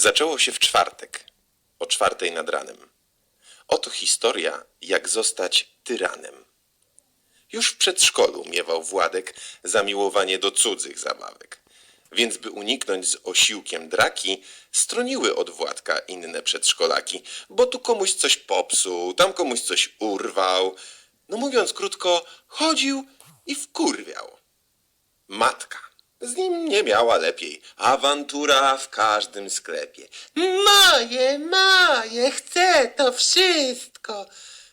Zaczęło się w czwartek, o czwartej nad ranem. Oto historia, jak zostać tyranem. Już w przedszkolu miewał Władek zamiłowanie do cudzych zabawek. Więc by uniknąć z osiłkiem draki, stroniły od Władka inne przedszkolaki, bo tu komuś coś popsuł, tam komuś coś urwał. No mówiąc krótko, chodził i z nim nie miała lepiej. Awantura w każdym sklepie. Moje, moje, chcę to wszystko.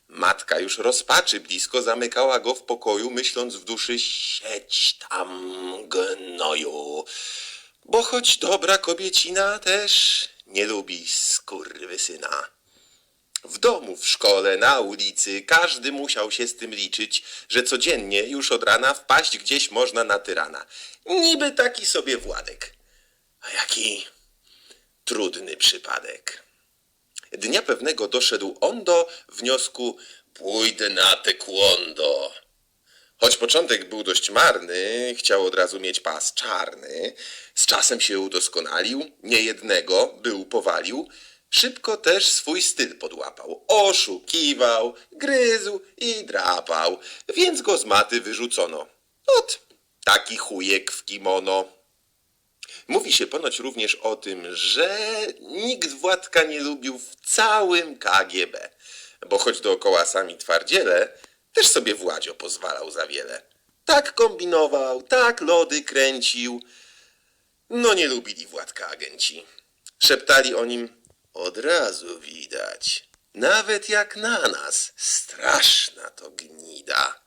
Matka już rozpaczy blisko zamykała go w pokoju, myśląc w duszy sieć tam gnoju. Bo choć dobra kobiecina też nie lubi skurwysyna. W domu, w szkole, na ulicy każdy musiał się z tym liczyć, że codziennie już od rana wpaść gdzieś można na tyrana. Niby taki sobie Władek. A jaki trudny przypadek. Dnia pewnego doszedł on do wniosku pójdę na taekwondo. Choć początek był dość marny, chciał od razu mieć pas czarny. Z czasem się udoskonalił, niejednego był powalił. Szybko też swój styl podłapał. Oszukiwał, gryzł i drapał, więc go z maty wyrzucono. Ot, taki chujek w kimono. Mówi się ponoć również o tym, że nikt Władka nie lubił w całym KGB, bo choć dookoła sami twardziele, też sobie Władzio pozwalał za wiele. Tak kombinował, tak lody kręcił. No nie lubili Władka agenci. Szeptali o nim od razu widać. Nawet jak na nas, straszna to gnida.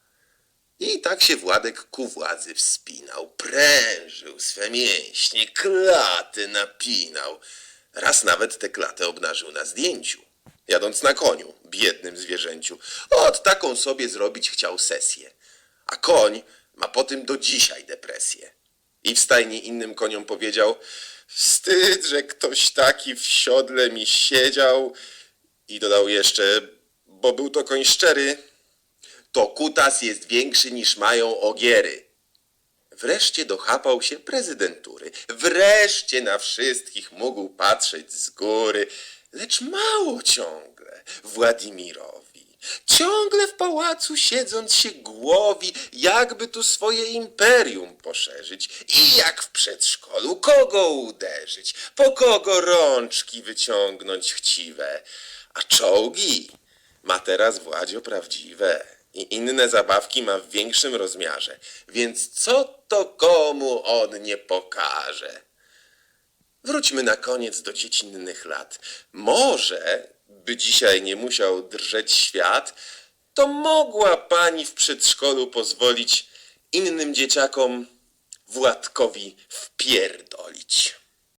I tak się Władek ku władzy wspinał, prężył swe mięśnie, klaty napinał. Raz nawet tę klatę obnażył na zdjęciu, jadąc na koniu, biednym zwierzęciu. Ot taką sobie zrobić chciał sesję. A koń ma po tym do dzisiaj depresję. I w stajni innym koniom powiedział, wstyd, że ktoś taki w siodle mi siedział. I dodał jeszcze, bo był to koń szczery, to kutas jest większy niż mają ogiery. Wreszcie dochapał się prezydentury. Wreszcie na wszystkich mógł patrzeć z góry. Lecz mało ciągle Władimirowi. Ciągle w pałacu siedząc się głowi, jakby tu swoje imperium poszerzyć. I jak w przedszkolu, kogo uderzyć, po kogo rączki wyciągnąć chciwe. A czołgi ma teraz Władzio prawdziwe i inne zabawki ma w większym rozmiarze, więc co to komu on nie pokaże? Wróćmy na koniec do dziecinnych lat. Może, by dzisiaj nie musiał drżeć świat, to mogła pani w przedszkolu pozwolić innym dzieciakom Władkowi wpierdolić.